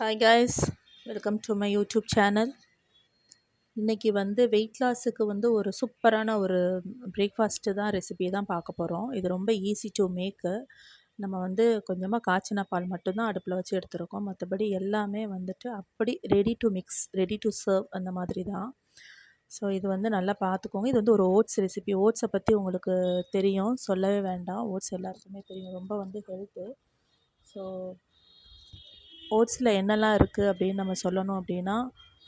Hi guys welcome to my YouTube channel இன்றைக்கி வந்து wait லாஸுக்கு வந்து ஒரு சூப்பரான ஒரு பிரேக்ஃபாஸ்ட்டு தான் ரெசிபி தான் பார்க்க போகிறோம் இது ரொம்ப ஈஸி டு மேக்கு நம்ம வந்து கொஞ்சமாக காய்ச்சின பால் மட்டும்தான் அடுப்பில் வச்சு எடுத்துருக்கோம். மற்றபடி எல்லாமே வந்துட்டு அப்படி ready to mix ready to serve அந்த மாதிரி தான். ஸோ இது வந்து நல்லா பார்த்துக்கோங்க. இது வந்து ஒரு ஓட்ஸ் ரெசிபி ஓட்ஸை பற்றி உங்களுக்கு தெரியும். சொல்லவே வேண்டாம். ஓட்ஸ் எல்லாருக்குமே தெரியும். ரொம்ப வந்து ஹெல்த்து ஸோ ஓட்ஸில் என்னெல்லாம் இருக்குது அப்படின்னு நம்ம சொல்லணும் அப்படின்னா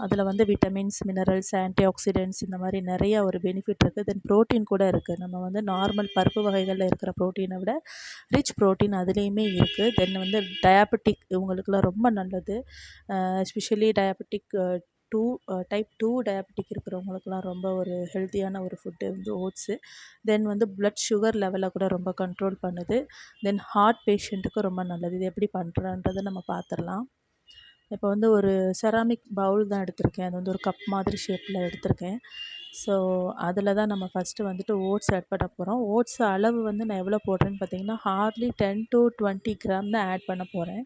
அதில் வந்து விட்டமின்ஸ் மினரல்ஸ் ஆன்டி ஆக்சிடென்ட்ஸ் இந்த மாதிரி நிறைய ஒரு பெனிஃபிட் இருக்குது தென் ப்ரோட்டீன் கூட இருக்குது நம்ம வந்து நார்மல் பருப்பு வகைகளில் இருக்கிற ப்ரோட்டீனை விட ரிச் ப்ரோட்டீன் அதுலேயுமே இருக்குது தென் வந்து டயாபெட்டிக் இவங்களுக்குலாம் ரொம்ப நல்லது. Especially diabetic two type two diabetic இருக்கிறவங்களுக்குலாம் ரொம்ப ஒரு ஹெல்த்தியான ஒரு ஃபுட்டு வந்து ஓட்ஸு தென் வந்து ப்ளட் சுகர் லெவலை கூட ரொம்ப கண்ட்ரோல் பண்ணுது. தென் ஹார்ட் பேஷண்ட்டுக்கு ரொம்ப நல்லது. இது எப்படி பண்ணுறன்றதை நம்ம பார்த்துடலாம் இப்போ வந்து ஒரு செராமிக் பவுல் தான் எடுத்திருக்கேன். அது வந்து ஒரு கப் மாதிரி ஷேப்பில் எடுத்திருக்கேன். ஸோ அதில் தான் நம்ம ஃபஸ்ட்டு வந்துட்டு ஓட்ஸ் ஆட் பண்ண போகிறோம் ஓட்ஸ் அளவு வந்து நான் எவ்வளோ போடுறேன்னு பார்த்தீங்கன்னா hardly ten to twenty gram தான் ஆட் பண்ண போகிறேன்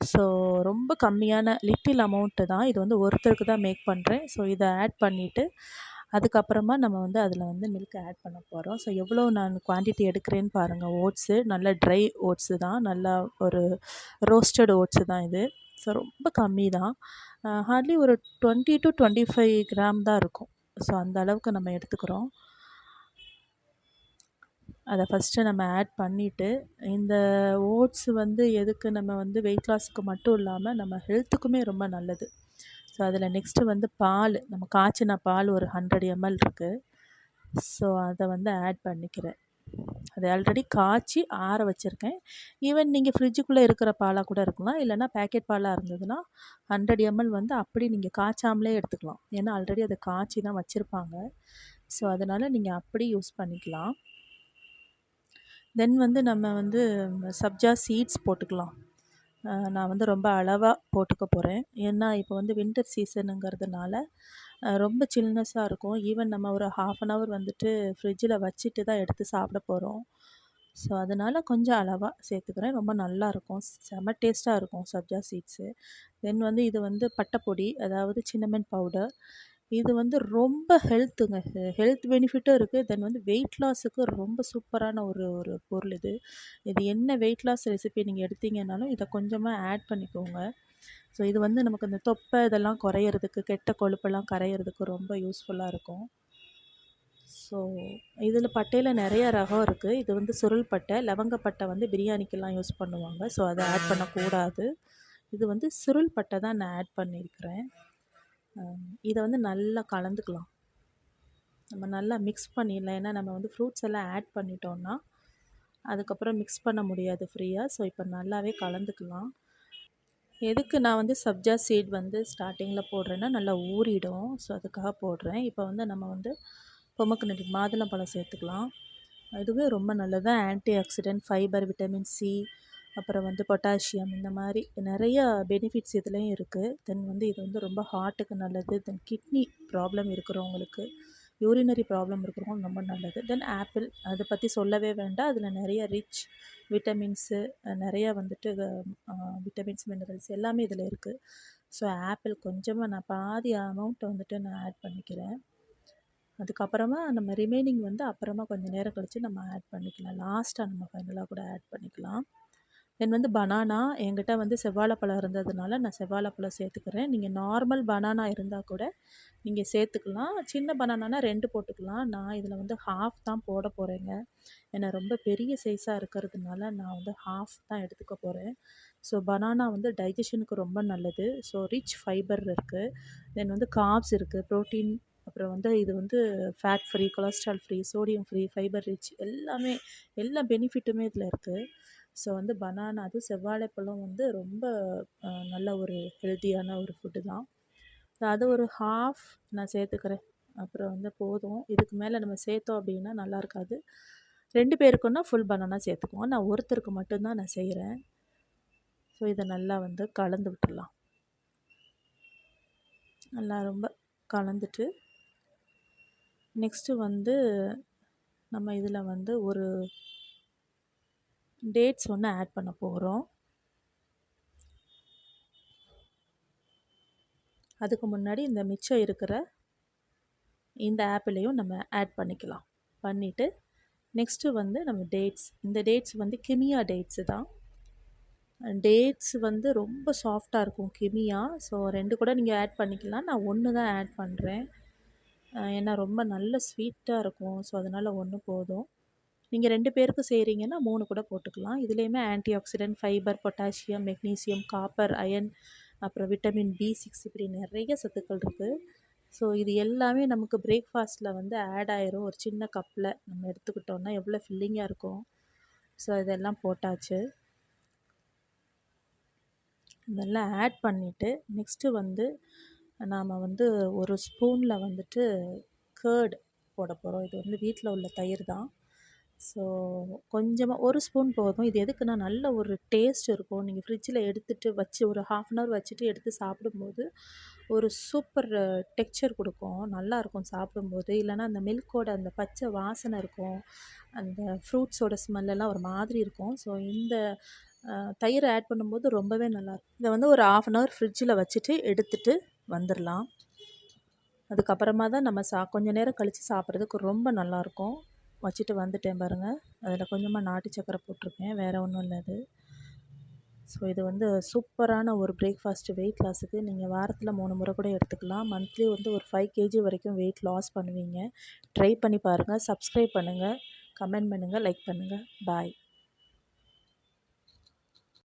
ஸோ ரொம்ப கம்மியான லிட்டில் அமௌண்ட்டு தான். இது வந்து ஒருத்தருக்கு தான் மேக் பண்ணுறேன் ஸோ இதை ஆட் பண்ணிவிட்டு அதுக்கப்புறமா நம்ம வந்து அதில் வந்து மில்க் ஆட் பண்ண போகிறோம் ஸோ எவ்வளோ நான் குவான்டிட்டி எடுக்கிறேன்னு பாருங்கள் ஓட்ஸு நல்ல ட்ரை ஓட்ஸு தான். நல்லா ஒரு ரோஸ்டட் ஓட்ஸு தான் இது. ஸோ ரொம்ப கம்மி தான். ஹார்ட்லி ஒரு twenty to twenty five gram தான் இருக்கும். ஸோ அந்த அளவுக்கு நம்ம எடுத்துக்கிறோம். அதை ஃபஸ்ட்டு நம்ம ஆட் பண்ணிவிட்டு இந்த ஓட்ஸ் வந்து எதுக்கு நம்ம வந்து வெயிட் லாஸுக்கு மட்டும் இல்லாமல் நம்ம ஹெல்த்துக்குமே ரொம்ப நல்லது. ஸோ அதில் நெக்ஸ்ட்டு வந்து பால். நம்ம காய்ச்சின பால் ஒரு ஹண்ட்ரட் எம்எல் இருக்குது ஸோ அதை வந்து ஆட் பண்ணிக்கிறேன். அதை ஆல்ரெடி காய்ச்சி ஆற வச்சுருக்கேன். ஈவன் நீங்கள் ஃப்ரிட்ஜுக்குள்ளே இருக்கிற பாலாக கூட இருக்கலாம். இல்லைனா பேக்கெட் பாலாக இருந்ததுன்னா ஹண்ட்ரட் எம்எல் வந்து அப்படி நீங்கள் காய்ச்சாமலே எடுத்துக்கலாம். ஏன்னா ஆல்ரெடி அதை காய்ச்சி தான் வச்சுருப்பாங்க. ஸோ அதனால் நீங்கள் அப்படி யூஸ் பண்ணிக்கலாம். தென் வந்து நம்ம வந்து சப்ஜா சீட்ஸ் போட்டுக்கலாம். நான் வந்து ரொம்ப அளவாக போட்டுக்க போகிறேன் ஏன்னா இப்போ வந்து வின்டர் சீசனுங்கிறதுனால ரொம்ப சில்னஸாக இருக்கும். ஈவன் நம்ம ஒரு ஹாஃப் அன் ஹவர் வந்துட்டு ஃப்ரிட்ஜில் வச்சுட்டு தான் எடுத்து சாப்பிட போகிறோம் ஸோ அதனால் கொஞ்சம் அளவாக சேர்த்துக்கிறேன். ரொம்ப நல்லாயிருக்கும் செம டேஸ்ட்டாக இருக்கும் சப்ஜா சீட்ஸு தென் வந்து இது வந்து பட்டைப்பொடி அதாவது சின்னமன் பவுடர் இது வந்து ரொம்ப ஹெல்த்துங்க ஹெல்த் பெனிஃபிட்டும் இருக்குது தென் வந்து வெயிட் லாஸுக்கு ரொம்ப சூப்பரான ஒரு ஒரு பொருள் இது. இது என்ன வெயிட் லாஸ் ரெசிபி நீங்கள் எடுத்தீங்கன்னாலும் இதை கொஞ்சமாக ஆட் பண்ணிக்கோங்க. ஸோ இது வந்து நமக்கு இந்த தொப்பை இதெல்லாம் குறையிறதுக்கு கெட்ட கொழுப்பெல்லாம் கரையிறதுக்கு ரொம்ப யூஸ்ஃபுல்லாக இருக்கும். ஸோ இதில் பட்டையில் நிறைய ரகம் இருக்குது இது வந்து சுருள் பட்டை லவங்கப்பட்டை வந்து பிரியாணிக்கெல்லாம் யூஸ் பண்ணுவாங்க. ஸோ அதை ஆட் பண்ணக்கூடாது. இது வந்து சுருள் பட்டை தான் நான் ஆட் பண்ணியிருக்கிறேன். இதை வந்து நல்லா கலந்துக்கலாம். நம்ம நல்லா மிக்ஸ் பண்ணிடலாம். ஏன்னா நம்ம வந்து ஃப்ரூட்ஸ் எல்லாம் ஆட் பண்ணிட்டோம்னா அதுக்கப்புறம் மிக்ஸ் பண்ண முடியாது ஃப்ரீயாக ஸோ இப்போ நல்லாவே கலந்துக்கலாம். எதுக்கு நான் வந்து சப்ஜா சீட் வந்து ஸ்டார்டிங்கில் போடுறேன்னா நல்லா ஊறிடும். ஸோ அதுக்காக போடுறேன். இப்போ வந்து நம்ம வந்து பொமக்குனடி மாதுளம்பழம் சேர்த்துக்கலாம். இதுவே ரொம்ப நல்லது. Antioxidant fibre vitamin C அப்புறம் வந்து பொட்டாசியம் இந்த மாதிரி நிறைய பெனிஃபிட்ஸ் இதுலேயும் இருக்குது தென் வந்து இது வந்து ரொம்ப ஹார்ட்டுக்கு நல்லது. தென் கிட்னி ப்ராப்ளம் இருக்கிறவங்களுக்கு யூரினரி ப்ராப்ளம் இருக்கிறவங்க ரொம்ப நல்லது. தென் ஆப்பிள் அதை பற்றி சொல்லவே வேண்டாம். அதில் நிறைய ரிச் விட்டமின்ஸு நிறைய வந்துட்டு விட்டமின்ஸ் மினரல்ஸ் எல்லாமே இதில் இருக்குது ஸோ ஆப்பிள் கொஞ்சமாக நான் பாதி அமௌண்ட்டை வந்துட்டு நான் ஆட் பண்ணிக்கிறேன். அதுக்கப்புறமா நம்ம ரிமைனிங் வந்து அப்புறமா கொஞ்சம் நேரம் கழித்து நம்ம ஆட் பண்ணிக்கலாம். லாஸ்ட்டாக நம்ம ஃபைனலாக கூட ஆட் பண்ணிக்கலாம். தென் வந்து பனானா என்கிட்ட வந்து செவ்வாழைப்பழம் இருந்ததுனால நான் செவ்வாழைப்பழம் சேர்த்துக்கிறேன். நீங்கள் நார்மல் பனானா இருந்தால் கூட நீங்கள் சேர்த்துக்கலாம். சின்ன பனானானா ரெண்டு போட்டுக்கலாம். நான் இதில் வந்து ஹாஃப் தான் போட போகிறேங்க ஏன்னா ரொம்ப பெரிய சைஸாக இருக்கிறதுனால நான் வந்து ஹாஃப் தான் எடுத்துக்க போகிறேன் ஸோ பனானா வந்து டைஜஷனுக்கு ரொம்ப நல்லது. ஸோ ரிச் ஃபைபர் இருக்குது தென் வந்து காப்ஸ் இருக்குது ப்ரோட்டீன் அப்புறம் வந்து இது வந்து fat free cholesterol free sodium free fibre rich எல்லாமே எல்லா பெனிஃபிட்டுமே இதில் இருக்குது ஸோ வந்து பனானா அதுவும் செவ்வாழைப்பழம் வந்து ரொம்ப நல்ல ஒரு ஹெல்த்தியான ஒரு ஃபுட்டு தான். அது ஒரு ஹாஃப் நான் சேர்த்துக்கிறேன். அப்புறம் வந்து போதும். இதுக்கு மேலே நம்ம சேர்த்தோம் அப்படின்னா நல்லா இருக்காது. ரெண்டு பேருக்குன்னா ஃபுல் பனானா சேர்த்துக்குவோம். நான் ஒருத்தருக்கு மட்டும்தான் நான் செய்கிறேன் ஸோ இதை நல்லா வந்து கலந்து விட்டுடலாம். நல்லா ரொம்ப கலந்துட்டு நெக்ஸ்ட்டு வந்து நம்ம இதில் வந்து ஒரு டேட்ஸ் ஒன்று ஆட் பண்ண போகிறோம் அதுக்கு முன்னாடி இந்த மிச்சம் இருக்கிற இந்த ஆப்பிளையும் நம்ம ஆட் பண்ணிக்கலாம். பண்ணிவிட்டு நெக்ஸ்ட்டு வந்து நம்ம டேட்ஸ் இந்த டேட்ஸ் வந்து கிமியா டேட்ஸு தான். டேட்ஸ் வந்து ரொம்ப சாஃப்டாக இருக்கும் கிமியா. ஸோ ரெண்டு கூட நீங்கள் ஆட் பண்ணிக்கலாம். நான் ஒன்று தான் ஆட் பண்ணுறேன் ஏன்னா ரொம்ப நல்ல ஸ்வீட்டாக இருக்கும். ஸோ அதனால் ஒன்று போதும். நீங்கள் ரெண்டு பேருக்கு செய்கிறீங்கன்னா மூணு கூட போட்டுக்கலாம். இதுலேயுமே antioxidant fibre potassium magnesium copper iron அப்புறம் விட்டமின் பி சிக்ஸ் இப்படி நிறைய சத்துக்கள் இருக்குது ஸோ இது எல்லாமே நமக்கு பிரேக்ஃபாஸ்ட்டில் வந்து ஆட் ஆயிரும். ஒரு சின்ன கப்பில் நம்ம எடுத்துக்கிட்டோன்னா எவ்வளோ ஃபில்லிங்காக இருக்கும் ஸோ இதெல்லாம் போட்டாச்சு. இதெல்லாம் ஆட் பண்ணிவிட்டு நெக்ஸ்ட்டு வந்து நாம் வந்து ஒரு ஸ்பூனில் வந்துட்டு கேர்டு போட போகிறோம் இது வந்து வீட்டில் உள்ள தயிர் தான். ஸோ கொஞ்சமாக ஒரு ஸ்பூன் போதும். இது எதுக்குன்னா நல்ல ஒரு டேஸ்ட் இருக்கும். நீங்கள் ஃப்ரிட்ஜில் எடுத்துகிட்டு வச்சு ஒரு ஹாஃப் அன் ஹவர் வச்சுட்டு எடுத்து சாப்பிடும்போது ஒரு சூப்பர் டெக்ஸ்சர் கொடுக்கும். நல்லாயிருக்கும் சாப்பிடும்போது. இல்லைனா அந்த மில்கோட அந்த பச்சை வாசனை இருக்கும். அந்த ஃப்ரூட்ஸோட ஸ்மெல்லெல்லாம் ஒரு மாதிரி இருக்கும். ஸோ இந்த தயிர் ஆட் பண்ணும்போது ரொம்பவே நல்லாயிருக்கும் இதை வந்து ஒரு ஆஃப் அன் ஹவர் ஃப்ரிட்ஜில் வச்சுட்டு எடுத்துகிட்டு வந்துடலாம் அதுக்கப்புறமா தான் நம்ம சா கொஞ்சம் நேரம் கழித்து சாப்பிட்றதுக்கு ரொம்ப நல்லாயிருக்கும் வச்சுட்டு வந்துட்டேன் பாருங்கள் அதில் கொஞ்சமாக நாட்டு சக்கரை போட்டிருக்கேன். வேறு ஒன்றும் இல்லை அது. ஸோ இது வந்து சூப்பரான ஒரு பிரேக்ஃபாஸ்ட்டு வெயிட் லாஸுக்கு நீங்கள் வாரத்தில் மூணு முறை கூட எடுத்துக்கலாம். மந்த்லி வந்து ஒரு ஃபைவ் கேஜி வரைக்கும் வெயிட் லாஸ் பண்ணுவீங்க. ட்ரை பண்ணி பாருங்கள் சப்ஸ்கிரைப் பண்ணுங்கள் கமெண்ட் பண்ணுங்கள் லைக் பண்ணுங்கள் பாய்